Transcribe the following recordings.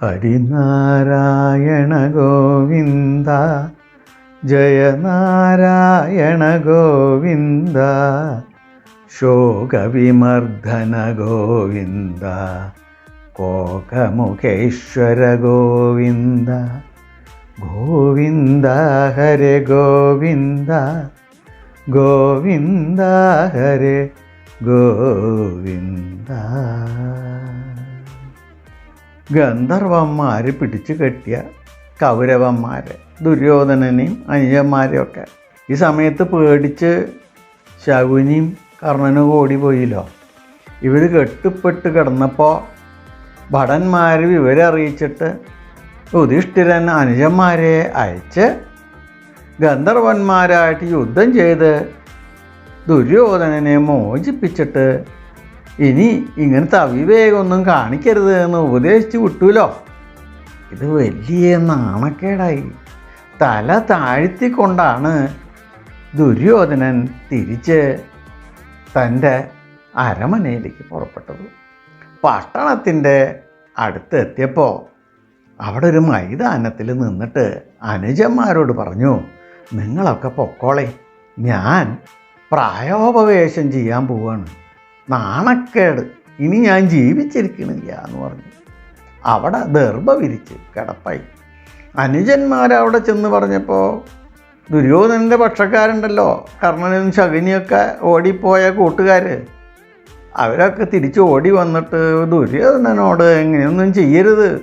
ഹരിനാരായണ ഗോവിന്ദ ജയനാരായണ ഗോവിന്ദ ശോകവിമർദ്ദന ഗോവിന്ദ കോകമുഖേശ്വര ഗോവിന്ദ ഗോവിന്ദ ഹര ഗോവിന്ദ. ഗോവിന്ദ ഹരെ ഗോവിന്ദ. ഗന്ധർവന്മാർ പിടിച്ചു കെട്ടിയ കൗരവന്മാരെ ദുര്യോധനനെയും അനുജന്മാരെയും ഒക്കെ ഈ സമയത്ത് പേടിച്ച് ശകുനിയും കർണനും ഓടിപ്പോയില്ലോ. ഇവർ കെട്ടിപ്പെട്ട് കിടന്നപ്പോൾ ഭടന്മാർ വിവരം അറിയിച്ചിട്ട് യുധിഷ്ഠിരൻ അനുജന്മാരെ അയച്ച് ഗന്ധർവന്മാരായിട്ട് യുദ്ധം ചെയ്ത് ദുര്യോധനനെ മോചിപ്പിച്ചിട്ട് ഇനി ഇങ്ങനത്തെ അവിവേകമൊന്നും കാണിക്കരുത് എന്ന് ഉപദേശിച്ച് വിട്ടൂലോ? ഇത് വലിയ നാണക്കേടായി. തല താഴ്ത്തിക്കൊണ്ടാണ് ദുര്യോധനൻ തിരിച്ച് തന്റെ അരമനയിലേക്ക് പുറപ്പെട്ടത്. പട്ടണത്തിന്റെ അടുത്തെത്തിയപ്പോൾ അവിടെ ഒരു മൈതാനത്തിൽ നിന്നിട്ട് അനുജന്മാരോട് പറഞ്ഞു നിങ്ങളൊക്കെ പൊക്കോളെ. ഞാൻ പ്രായോപവേശം ചെയ്യാൻ പോവാണ്. നാണക്കേട്. ഇനി ഞാൻ ജീവിച്ചിരിക്കണില്ല എന്ന് പറഞ്ഞു. അവിടെ ദർഭ വിരിച്ച് കിടപ്പായി. അനുജന്മാരവിടെ ചെന്ന് പറഞ്ഞപ്പോൾ ദുര്യോധനന്റെ പക്ഷക്കാരുണ്ടല്ലോ. കർണനും ശകുനിയൊക്കെ ഓടിപ്പോയ കൂട്ടുകാർ അവരൊക്കെ തിരിച്ച് ഓടി വന്നിട്ട് ദുര്യോധനനോട് എങ്ങനെയൊന്നും ചെയ്യരുത്.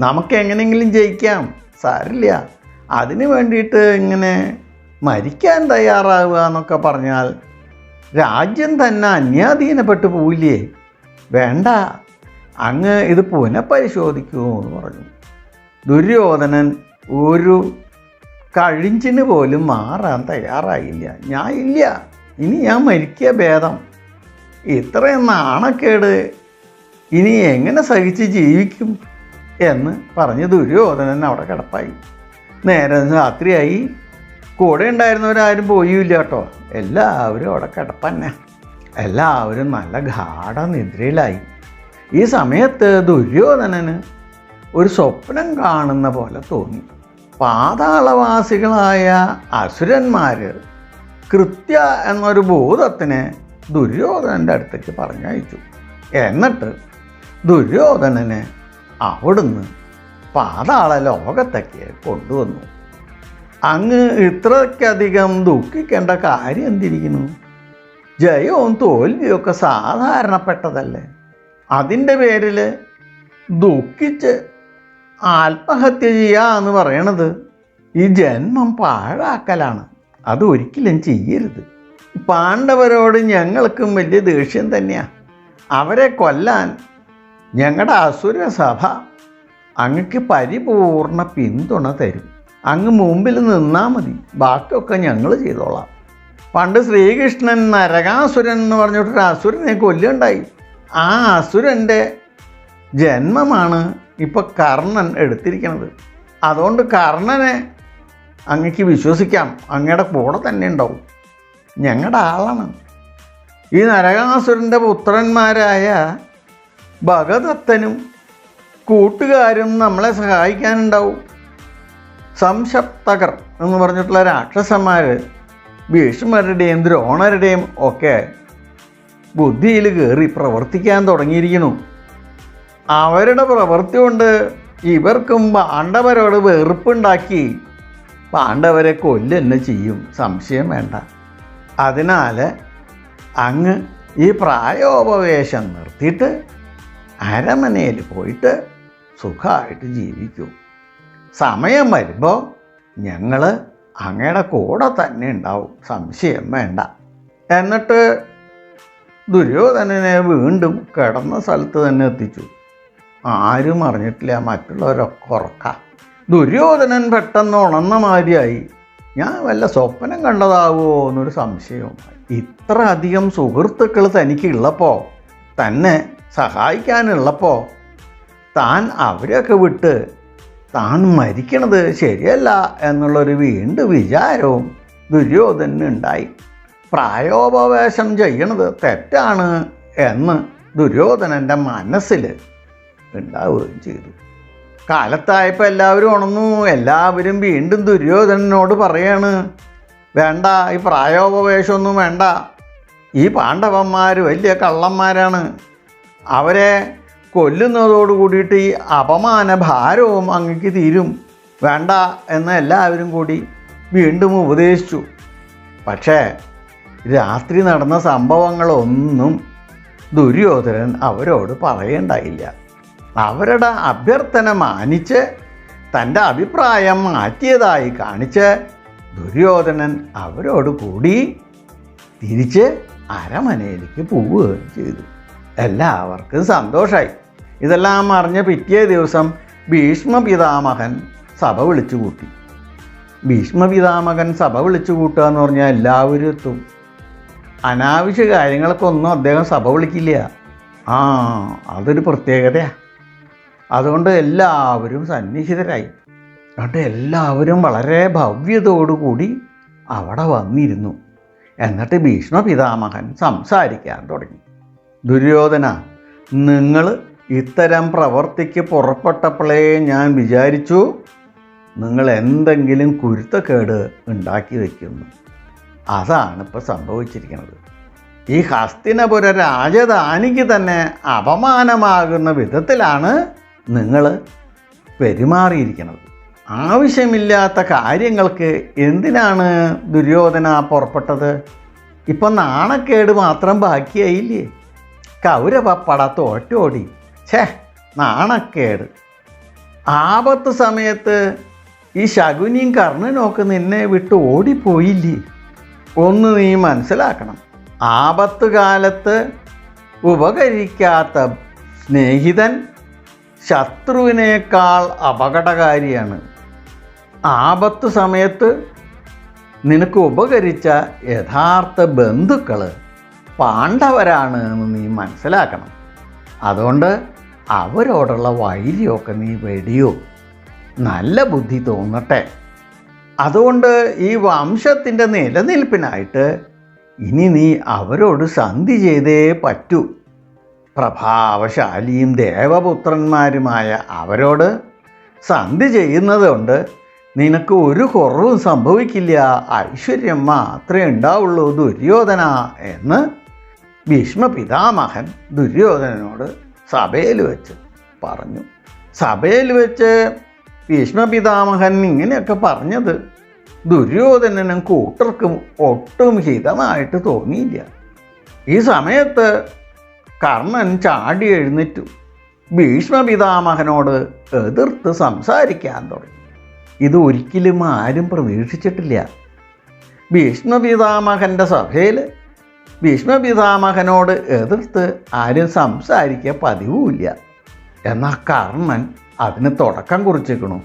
നമുക്ക് എങ്ങനെയെങ്കിലും ജയിക്കാം. സാരില്ല. അതിന് വേണ്ടിയിട്ട് ഇങ്ങനെ മരിക്കാൻ തയ്യാറാവുക എന്നൊക്കെ പറഞ്ഞാൽ രാജ്യം തന്നെ അന്യാധീനപ്പെട്ടു പോവില്ലേ? വേണ്ട. അങ്ങ് ഇത് പുനഃപരിശോധിക്കൂ എന്ന് പറഞ്ഞു. ദുര്യോധനൻ ഒരു കഴിഞ്ചിന് പോലും മാറാൻ തയ്യാറായില്ല. ഞാൻ ഇല്ല. ഇനി ഞാൻ മരിക്കുക ഭേദം. ഇത്രയും നാണക്കേട് ഇനി എങ്ങനെ സഹിച്ച് ജീവിക്കും എന്ന് പറഞ്ഞ് ദുര്യോധനൻ അവിടെ കിടപ്പായി. നേരെ രാത്രിയായി. കൂടെ ഉണ്ടായിരുന്നവരാരും പോയില്ല കേട്ടോ. എല്ലാവരും അവിടെ കിടപ്പന്നെ. എല്ലാവരും നല്ല ഗാഠ നിദ്രയിലായി. ഈ സമയത്ത് ദുര്യോധനന് ഒരു സ്വപ്നം കാണുന്ന പോലെ തോന്നി. പാതാളവാസികളായ അസുരന്മാർ കൃത്യ എന്നൊരു ഭൂതത്തിനെ ദുര്യോധനന്റെ അടുത്തേക്ക് പറഞ്ഞയച്ചു. എന്നിട്ട് ദുര്യോധനനെ അവിടുന്ന് പാതാള ലോകത്തേക്ക് കൊണ്ടുവന്നു. അങ്ങ് ഇത്രയ്ക്കധികം ദുഃഖിക്കേണ്ട കാര്യം എന്തിരിക്കുന്നു? ജയവും തോൽവിയും ഒക്കെ സാധാരണപ്പെട്ടതല്ലേ? അതിന്റെ പേരിൽ ദുഃഖിച്ച് ആത്മഹത്യ ചെയ്യുക എന്ന് പറയണത് ഈ ജന്മം പാഴാക്കലാണ്. അത് ഒരിക്കലും ചെയ്യരുത്. പാണ്ഡവരോട് ഞങ്ങൾക്കും വലിയ ദേഷ്യം തന്നെയാണ് അവരെ കൊല്ലാൻ ഞങ്ങളുടെ അസുര സഭ അങ്ങക്ക് പരിപൂർണ പിന്തുണ തരും. അങ്ങ് മുമ്പിൽ നിന്നാൽ മതി. ബാക്കിയൊക്കെ ഞങ്ങൾ ചെയ്തോളാം. പണ്ട് ശ്രീകൃഷ്ണൻ നരകാസുരൻ എന്ന് പറഞ്ഞിട്ടൊരു അസുരനെ കൊല്ലുണ്ടായി ആ അസുരന്റെ ജന്മമാണ് ഇപ്പോൾ കർണൻ എടുത്തിരിക്കുന്നത്. അതുകൊണ്ട് കർണനെ അങ്ങക്ക് വിശ്വസിക്കാം. അങ്ങയുടെ കൂടെ തന്നെ ഉണ്ടാവും. ഞങ്ങളുടെ ആളാണ്. ഈ നരകാസുരന്റെ പുത്രന്മാരായ ഭഗദത്തനും കൂട്ടുകാരും നമ്മളെ സഹായിക്കാനുണ്ടാവും. സംശപ്തകർ എന്ന് പറഞ്ഞിട്ടുള്ള രാക്ഷസന്മാർ ഭീഷ്മരുടെയും ദ്രോണരുടെയും ഒക്കെ ബുദ്ധിയിൽ കയറി പ്രവർത്തിക്കാൻ തുടങ്ങിയിരിക്കുന്നു. അവരുടെ പ്രവൃത്തി കൊണ്ട് ഇവർക്കും പാണ്ഡവരോട് വെറുപ്പുണ്ടാക്കി പാണ്ഡവരെ കൊല്ലെന്നെ ചെയ്യും. സംശയം വേണ്ട. അതിനാൽ അങ്ങ് ഈ പ്രായോപവേശം നിർത്തിയിട്ട് അരമനയിൽ പോയിട്ട് സുഖമായിട്ട് ജീവിക്കൂ. സമയം വരുമ്പോൾ ഞങ്ങൾ അങ്ങയുടെ കൂടെ തന്നെ ഉണ്ടാവും. സംശയം വേണ്ട. എന്നിട്ട് ദുര്യോധനനെ വീണ്ടും കിടന്ന സ്ഥലത്ത് തന്നെ എത്തിച്ചു. ആരും അറിഞ്ഞിട്ടില്ല മറ്റുള്ളവരൊക്കെ ഉറക്കാം. ദുര്യോധനൻ പെട്ടെന്ന് ഉണർന്ന മാതിരിയായി. ഞാൻ വല്ല സ്വപ്നം കണ്ടതാവോ എന്നൊരു സംശയവും ഇത്ര അധികം സുഹൃത്തുക്കൾ തനിക്കുള്ളപ്പോൾ തന്നെ സഹായിക്കാനുള്ളപ്പോൾ താൻ അവരെയൊക്കെ വിട്ട് താൻ മരിക്കണത് ശരിയല്ല എന്നുള്ളൊരു വീണ്ടും വിചാരവും ദുര്യോധനുണ്ടായി പ്രായോപവേശം ചെയ്യണത് തെറ്റാണ് എന്ന് ദുര്യോധനന്റെ മനസ്സിൽ ഉണ്ടാവുകയും ചെയ്തു. കാലത്തായപ്പോൾ എല്ലാവരും ഉണർന്നു. എല്ലാവരും വീണ്ടും ദുര്യോധനനോട് പറയാണ് വേണ്ട ഈ പ്രായോപവേശമൊന്നും വേണ്ട. ഈ പാണ്ഡവന്മാർ വലിയ കള്ളന്മാരാണ്. അവരെ കൊല്ലുന്നതോട് കൂടിയിട്ട് ഈ അപമാന ഭാരവും അങ്ങക്ക് തീരും. വേണ്ട എന്ന് എല്ലാവരും കൂടി വീണ്ടും ഉപദേശിച്ചു. പക്ഷേ രാത്രി നടന്ന സംഭവങ്ങളൊന്നും ദുര്യോധനൻ അവരോട് പറയണ്ടായില്ല. അവരുടെ അഭ്യർത്ഥന മാനിച്ച് തന്റെ അഭിപ്രായം മാറ്റിയതായി കാണിച്ച് ദുര്യോധനൻ അവരോട് കൂടി തിരിച്ച് അരമനയിലേക്ക് പോവുകയും ചെയ്തു. എല്ലാവർക്കും സന്തോഷമായി ഇതെല്ലാം അറിഞ്ഞ പിറ്റേ ദിവസം ഭീഷ്മ പിതാമഹൻ സഭ വിളിച്ചു കൂട്ടി ഭീഷ്മ പിതാമകൻ സഭ വിളിച്ചു കൂട്ടുക എന്ന് പറഞ്ഞാൽ എല്ലാവരും എത്തും അനാവശ്യ കാര്യങ്ങൾക്കൊന്നും അദ്ദേഹം സഭ വിളിക്കില്ല. ആ അതൊരു പ്രത്യേകതയാണ് അതുകൊണ്ട് എല്ലാവരും സന്നിഹിതരായി. എന്നിട്ട് എല്ലാവരും വളരെ ഭവ്യതയോടുകൂടി അവിടെ വന്നിരുന്നു. എന്നിട്ട് ഭീഷ്മ പിതാമഹൻ സംസാരിക്കാൻ തുടങ്ങി. ദുര്യോധന നിങ്ങൾ ഇത്തരം പ്രവർത്തിക്ക് പുറപ്പെട്ടപ്പോഴേ ഞാൻ വിചാരിച്ചു നിങ്ങൾ എന്തെങ്കിലും കുരുത്തക്കേട് ഉണ്ടാക്കി വയ്ക്കുന്നു അതാണ് ഇപ്പോൾ സംഭവിച്ചിരിക്കുന്നത്. ഈ ഹസ്തിനപുര രാജധാനിക്ക് തന്നെ അപമാനമാകുന്ന വിധത്തിലാണ് നിങ്ങൾ പെരുമാറിയിരിക്കുന്നത്. ആവശ്യമില്ലാത്ത കാര്യങ്ങൾക്ക് എന്തിനാണ് ദുര്യോധന പുറപ്പെട്ടത്? ഇപ്പം നാണക്കേട് മാത്രം ബാക്കിയായില്ലേ? കൗരവപ്പട തോറ്റോടി ഛേ നാണക്കേട്. ആപത്ത് സമയത്ത് ഈ ശകുനിയും കർണനുമൊക്കെ നിന്നെ വിട്ട് ഓടിപ്പോയില്ലേ? ഒന്ന് നീ മനസ്സിലാക്കണം. ആപത്ത് കാലത്ത് ഉപകരിക്കാത്ത സ്നേഹിതൻ ശത്രുവിനേക്കാൾ അപകടകാരിയാണ്. ആപത്ത് സമയത്ത് നിനക്ക് ഉപകരിച്ച യഥാർത്ഥ ബന്ധുക്കൾ പാണ്ഡവരാണ് എന്ന് നീ മനസ്സിലാക്കണം. അതുകൊണ്ട് അവരോടുള്ള വൈര്യമൊക്കെ നീ വെടിയോ. നല്ല ബുദ്ധി തോന്നട്ടെ. അതുകൊണ്ട് ഈ വംശത്തിന്റെ നിലനിൽപ്പിനായിട്ട് ഇനി നീ അവരോട് സന്ധി ചെയ്തേ പറ്റൂ. പ്രഭാവശാലിയും ദേവപുത്രന്മാരുമായ അവരോട് സന്ധി ചെയ്യുന്നതുകൊണ്ട് നിനക്ക് ഒരു കുറവും സംഭവിക്കില്ല. ഐശ്വര്യം മാത്രമേ ഉണ്ടാവുള്ളൂ ദുര്യോധന എന്ന് ഭീഷ്മ പിതാമഹൻ ദുര്യോധനനോട് സഭയിൽ വെച്ച് പറഞ്ഞു. സഭയിൽ വെച്ച് ഭീഷ്മ പിതാമഹൻ ഇങ്ങനെയൊക്കെ പറഞ്ഞത് ദുര്യോധനനും കൂട്ടർക്കും ഒട്ടും ഹിതമായിട്ട് തോന്നിയില്ല. ഈ സമയത്ത് കർണൻ ചാടി എഴുന്നേറ്റു. ഭീഷ്മ പിതാമഹനോട് എതിർത്ത് സംസാരിക്കാൻ തുടങ്ങി. ഇത് ഒരിക്കലും ആരും പ്രതീക്ഷിച്ചിട്ടില്ല. ഭീഷ്മ പിതാമഹന്റെ സഭയിൽ ഭീഷ്മ പിതാമഹനോട് എതിർത്ത് ആരും സംസാരിക്കുക പതിവുമില്ല. എന്നാൽ കർണൻ അതിന് തുടക്കം കുറിച്ചിരിക്കണു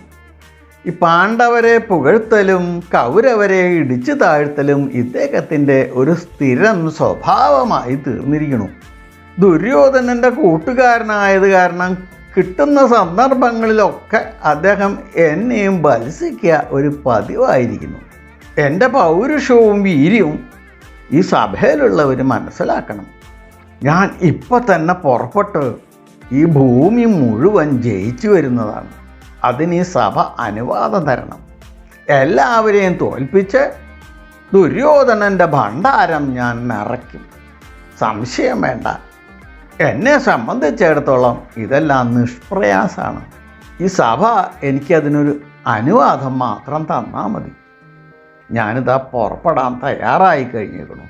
ഈ പാണ്ഡവരെ പുകഴ്ത്തലും കൗരവരെ ഇടിച്ചു താഴ്ത്തലും ഇദ്ദേഹത്തിന്റെ ഒരു സ്ഥിരം സ്വഭാവമായി തീർന്നിരിക്കണു ദുര്യോധനന്റെ കൂട്ടുകാരനായത് കാരണം കിട്ടുന്ന സന്ദർഭങ്ങളിലൊക്കെ അദ്ദേഹം എന്നെയും ബത്സിക്കുക ഒരു പതിവായിരിക്കുന്നു. എന്റെ പൗരുഷവും വീര്യവും ഈ സഭയിലുള്ളവർ മനസ്സിലാക്കണം. ഞാൻ ഇപ്പം തന്നെ പുറപ്പെട്ട് ഈ ഭൂമി മുഴുവൻ ജയിച്ചു വരുന്നതാണ്. അതിന് ഈ സഭ അനുവാദം തരണം. എല്ലാവരെയും തോൽപ്പിച്ച് ദുര്യോധനന്റെ ഭണ്ഡാരം ഞാൻ നിറയ്ക്കും. സംശയം വേണ്ട. എന്നെ സംബന്ധിച്ചിടത്തോളം ഇതെല്ലാം നിഷ്പ്രയാസമാണ് ഈ സഭ എനിക്കതിനൊരു അനുവാദം മാത്രം തന്നാൽ മതി. ഞാനിതാ പുറപ്പെടാൻ തയ്യാറായി കഴിഞ്ഞിരുന്നു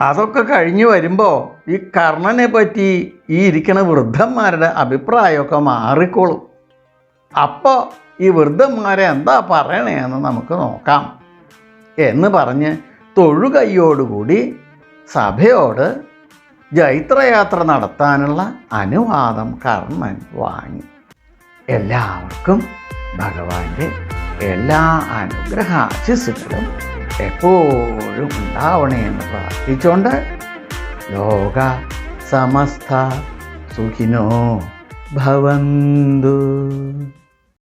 അതൊക്കെ കഴിഞ്ഞു വരുമ്പോൾ ഈ കർണനെ പറ്റി ഈ ഇരിക്കുന്ന വൃദ്ധന്മാരുടെ അഭിപ്രായമൊക്കെ മാറിക്കോളും. അപ്പോൾ ഈ വൃദ്ധന്മാരെ എന്താ പറയണേന്ന് നമുക്ക് നോക്കാം. എന്ന് പറഞ്ഞ് തൊഴുകൈയോടുകൂടി സഭയോട് ജൈത്രയാത്ര നടത്താനുള്ള അനുവാദം കർണൻ വാങ്ങി. എല്ലാവർക്കും ഭഗവാന്റെ എല്ലാ അനുഗ്രഹാശിസുകളും എപ്പോഴും ഉണ്ടാവണേ എന്ന് ലോക സമസ്ത സുഖിനോ ഭവന്തു.